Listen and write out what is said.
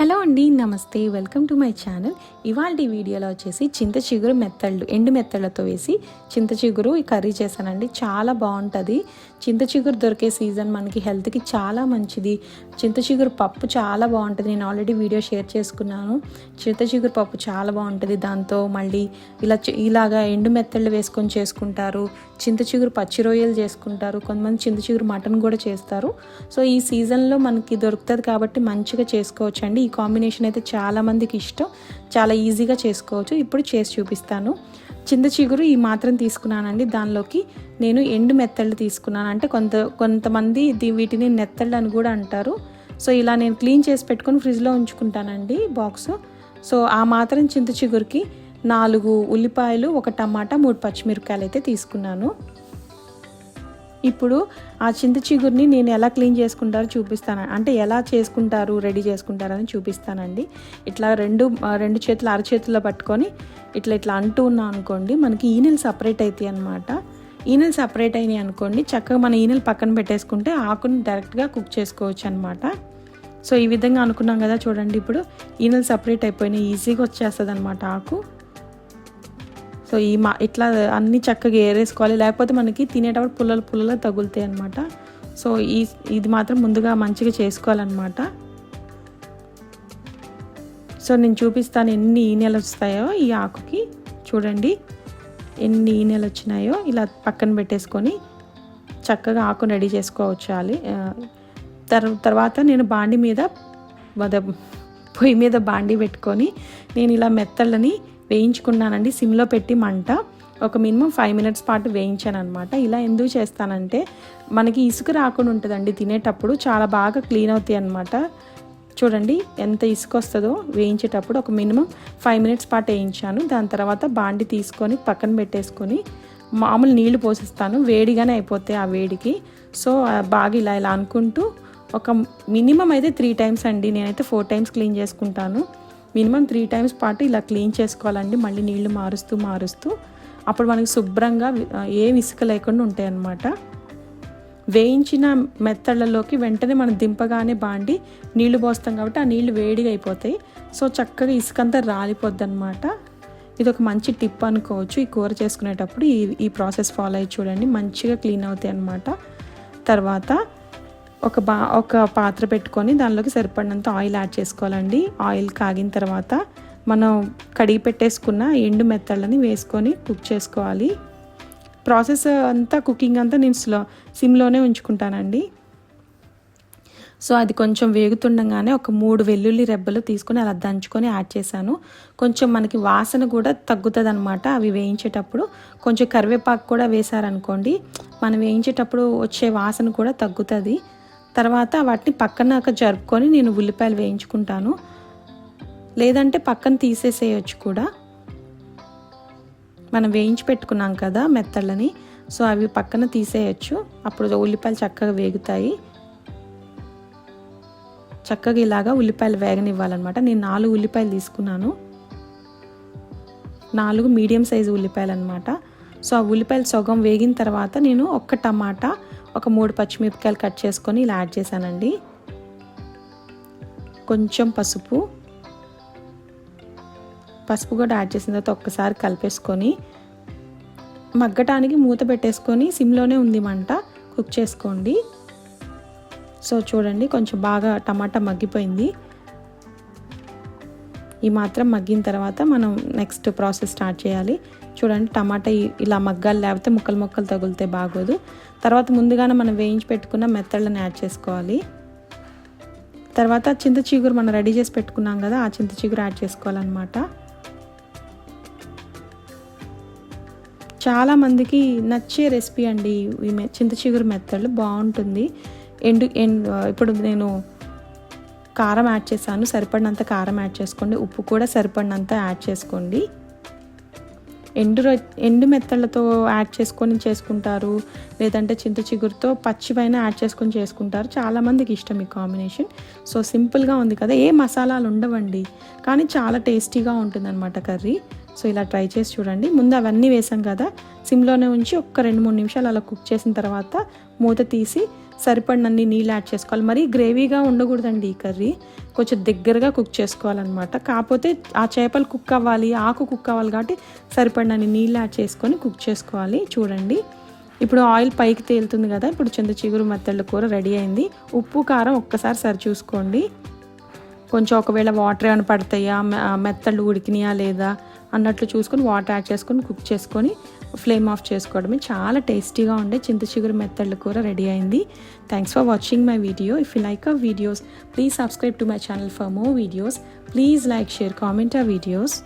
Hello అండి నమస్తే. Welcome to my channel. ఇవాళ వీడియోలో వచ్చేసి చింత చిగురు మెత్తళ్ళు ఎండు మెత్తళ్ళతో వేసి చింత చిగురు కర్రీ చేశానండి. చాలా బాగుంటుంది. చింత చిగురు దొరికే సీజన్ మనకి హెల్త్కి చాలా మంచిది. చింత చిగురు పప్పు చాలా బాగుంటుంది. నేను ఆల్రెడీ వీడియో షేర్ చేసుకున్నాను. చింత చిగురు పప్పు చాలా బాగుంటుంది దాంతో. మళ్ళీ ఇలా ఇలాగా ఎండు మెత్తళ్ళు వేసుకొని చేసుకుంటారు. చింత చిగురు పచ్చి రొయ్యలు చేసుకుంటారు. కొంతమంది చింత చిగురు మటన్ కూడా చేస్తారు. సో ఈ సీజన్లో మనకి దొరుకుతుంది కాబట్టి మంచిగా చేసుకోవచ్చు అండి ఈ కాంబినేషన్ అయితే చాలామందికి ఇష్టం. చాలా ఈజీగా చేసుకోవచ్చు. ఇప్పుడు చేసి చూపిస్తాను. చింత చిగురు ఈ మాత్రం తీసుకున్నానండి. దానిలోకి నేను ఎండు మెత్తళ్ళు తీసుకున్నాను. అంటే కొంత కొంతమంది వీటిని నెత్తళ్ళు అని కూడా అంటారు. సో ఇలా నేను క్లీన్ చేసి పెట్టుకొని ఫ్రిడ్జ్లో ఉంచుకుంటానండి బాక్స్. సో ఆ మాత్రం చింత చిగురికి నాలుగు ఉల్లిపాయలు ఒక టమాటా మూడు పచ్చిమిరపకాయలు అయితే తీసుకున్నాను. ఇప్పుడు ఆ చింత చిగురిని నేను ఎలా క్లీన్ చేసుకుంటారో చూపిస్తాను. అంటే ఎలా చేసుకుంటారు రెడీ చేసుకుంటారని చూపిస్తానండి. ఇట్లా రెండు రెండు చేతులు అరచేతుల్లో పట్టుకొని ఇట్లా ఇట్లా అంటూ ఉన్నాం అనుకోండి మనకి ఈనెలు సపరేట్ అవుతాయి అనమాట ఈనెలు సపరేట్ అయినాయి అనుకోండి చక్కగా మన ఈనెలు పక్కన పెట్టేసుకుంటే ఆకుని డైరెక్ట్గా కుక్ చేసుకోవచ్చు అనమాట సో ఈ విధంగా అనుకున్నాం కదా చూడండి ఇప్పుడు ఈనెలు సపరేట్ అయిపోయినాయి ఈజీగా వచ్చేస్తుంది అనమాట ఆకు. సో ఈ మా ఇట్లా అన్ని చక్కగా ఏరేసుకోవాలి. లేకపోతే మనకి తినేటప్పుడు పుల్లలు పుల్లలు తగులుతాయి అనమాట సో ఈ ఇది మాత్రం ముందుగా మంచిగా చేసుకోవాలన్నమాట. సో నేను చూపిస్తాను ఎన్ని ఈనెలు వస్తాయో ఈ ఆకుకి. చూడండి ఎన్ని ఈనెలు వచ్చినాయో ఇలా పక్కన పెట్టేసుకొని చక్కగా ఆకును రెడీ చేసుకోవచ్చాలి తర్ తర్వాత నేను బాండి మీద వద పొయ్యి మీద బాండి పెట్టుకొని నేను ఇలా మెత్తళ్ళని వేయించుకున్నానండి. సిమ్లో పెట్టి మంట ఒక మినిమం ఫైవ్ మినిట్స్ పాటు వేయించాను అనమాట ఇలా ఎందుకు చేస్తానంటే మనకి ఇసుక రాకుండా ఉంటుందండి తినేటప్పుడు చాలా బాగా క్లీన్ అవుతాయి అనమాట చూడండి ఎంత ఇసుక వస్తుందో వేయించేటప్పుడు ఒక మినిమం ఫైవ్ మినిట్స్ పాటు వేయించాను. దాని తర్వాత బాండి తీసుకొని పక్కన పెట్టేసుకొని మామూలు నీళ్ళు పోసిస్తాను. వేడిగానే అయిపోతాయి ఆ వేడికి. సో బాగా ఇలా ఇలా అనుకుంటూ ఒక మినిమం అయితే త్రీ టైమ్స్ అండి. నేనైతే ఫోర్ టైమ్స్ క్లీన్ చేసుకుంటాను. మినిమం త్రీ టైమ్స్ పాటు ఇలా క్లీన్ చేసుకోవాలండి. మళ్ళీ నీళ్ళు మారుస్తూ మారుస్తూ. అప్పుడు మనకి శుభ్రంగా ఏం ఇసుక లేకుండా ఉంటాయి అన్నమాట వేయించిన మెత్తళ్ళలోకి వెంటనే మనం దింపగానే బాండి నీళ్ళు పోస్తాం కాబట్టి ఆ నీళ్ళు వేడిగా అయిపోతాయి. సో చక్కగా ఇసుకంతా రాలిపోద్ది అనమాట ఇది ఒక మంచి టిప్ అనుకోవచ్చు. ఈ కూర చేసుకునేటప్పుడు ఈ ఈ ప్రాసెస్ ఫాలో అయ్యి చూడండి. మంచిగా క్లీన్ అవుతాయి అన్నమాట తర్వాత ఒక బా ఒక పాత్ర పెట్టుకొని దానిలోకి సరిపడినంత ఆయిల్ యాడ్ చేసుకోవాలండి. ఆయిల్ కాగిన తర్వాత మనం కడిగి పెట్టేసుకున్న ఎండు మెత్తళ్ళని వేసుకొని కుక్ చేసుకోవాలి. ప్రాసెస్ అంతా కుకింగ్ అంతా నేను స్లో సిమ్లోనే ఉంచుకుంటానండి. సో అది కొంచెం వేగుతుండగానే ఒక మూడు వెల్లుల్లి రెబ్బలు తీసుకొని అలా దంచుకొని యాడ్ చేశాను. కొంచెం మనకి వాసన కూడా తగ్గుతుంది అనమాట అవి వేయించేటప్పుడు. కొంచెం కరివేపాకు కూడా వేశారనుకోండి మనం వేయించేటప్పుడు వచ్చే వాసన కూడా తగ్గుతుంది. తర్వాత వాటిని పక్కన జరుపుకొని నేను ఉల్లిపాయలు వేయించుకుంటాను. లేదంటే పక్కన తీసేసేయచ్చు కూడా. మనం వేయించి పెట్టుకున్నాం కదా మెత్తళ్ళని సో అవి పక్కన తీసేయచ్చు. అప్పుడు ఉల్లిపాయలు చక్కగా వేగుతాయి. చక్కగా ఇలాగా ఉల్లిపాయలు వేగనివ్వాలన్నమాట. నేను నాలుగు ఉల్లిపాయలు తీసుకున్నాను. నాలుగు మీడియం సైజు ఉల్లిపాయలు అనమాట సో ఆ ఉల్లిపాయలు సగం వేగిన తర్వాత నేను ఒక్క టమాటా ఒక మూడు పచ్చిమిరపకాయలు కట్ చేసుకొని ఇలా యాడ్ చేశానండి. కొంచెం పసుపు. పసుపు కూడా యాడ్ చేసిన తర్వాత ఒక్కసారి కలిపేసుకొని మగ్గటానికి మూత పెట్టేసుకొని సిమ్లోనే ఉంది మంట. కుక్ చేసుకోండి. సో చూడండి కొంచెం బాగా టమాటా మగ్గిపోయింది. ఈ మాత్రం మగ్గిన తర్వాత మనం నెక్స్ట్ ప్రాసెస్ స్టార్ట్ చేయాలి. చూడండి టమాటా ఇలా మగ్గాలి లేకపోతే ముక్కలు ముక్కలు తగిలితే బాగోదు. తర్వాత ముందుగానే మనం వేయించి పెట్టుకున్న మెత్తళ్ళని యాడ్ చేసుకోవాలి. తర్వాత చింత చిగురు మనం రెడీ చేసి పెట్టుకున్నాం కదా ఆ చింత చిగురు యాడ్ చేసుకోవాలన్నమాట. చాలామందికి నచ్చే రెసిపీ అండి ఈ మె- చింత చిగురు మెత్తళ్ళు బాగుంటుంది. ఎండు ఎండు ఇప్పుడు నేను కారం యాడ్ చేశాను. సరిపడినంత కారం యాడ్ చేసుకోండి. ఉప్పు కూడా సరిపడినంత యాడ్ చేసుకోండి. ఎండు రొ ఎండు మెత్తళ్ళతో యాడ్ చేసుకొని చేసుకుంటారు. లేదంటే చింత చిగురుతో పచ్చివైన యాడ్ చేసుకొని చేసుకుంటారు. చాలామందికి ఇష్టం ఈ కాంబినేషన్. సో సింపుల్గా ఉంది కదా. ఏ మసాలాలు ఉండవండి. కానీ చాలా టేస్టీగా ఉంటుందన్నమాట కర్రీ. సో ఇలా ట్రై చేసి చూడండి. ముందు అవన్నీ వేసాం కదా. సిమ్లోనే ఉంచి ఒక్క రెండు మూడు నిమిషాలు అలా కుక్ చేసిన తర్వాత మూత తీసి సరిపడినన్ని నీళ్ళు యాడ్ చేసుకోవాలి. మరీ గ్రేవీగా ఉండకూడదండి ఈ కర్రీ. కొంచెం దగ్గరగా కుక్ చేసుకోవాలన్నమాట. కాకపోతే ఆ చేపలు కుక్ అవ్వాలి ఆకు కుక్ అవ్వాలి కాబట్టి సరిపడినన్ని నీళ్ళు యాడ్ చేసుకొని కుక్ చేసుకోవాలి. చూడండి. ఇప్పుడు ఆయిల్ పైకి తేలుతుంది కదా. ఇప్పుడు చింత చిగురు మెత్తళ్ళ కూర రెడీ అయింది. ఉప్పు కారం ఒక్కసారి సరి చూసుకోండి. కొంచెం ఒకవేళ వాటర్ ఏమైనా పడతాయా? మె- మెత్తళ్ళు ఉడికినాయా లేదా? అన్నట్లు చూసుకొని వాటర్ యాడ్ చేసుకొని కుక్ చేసుకొని ఫ్లేమ్ ఆఫ్ చేసుకోవడమే. చాలా టేస్టీగా ఉండే చింత చిగురు మెత్తళ్ళ కూర రెడీ అయింది. Thanks for watching my video if you like our videos please subscribe to my channel for more videos please like share comment ఆ వీడియోస్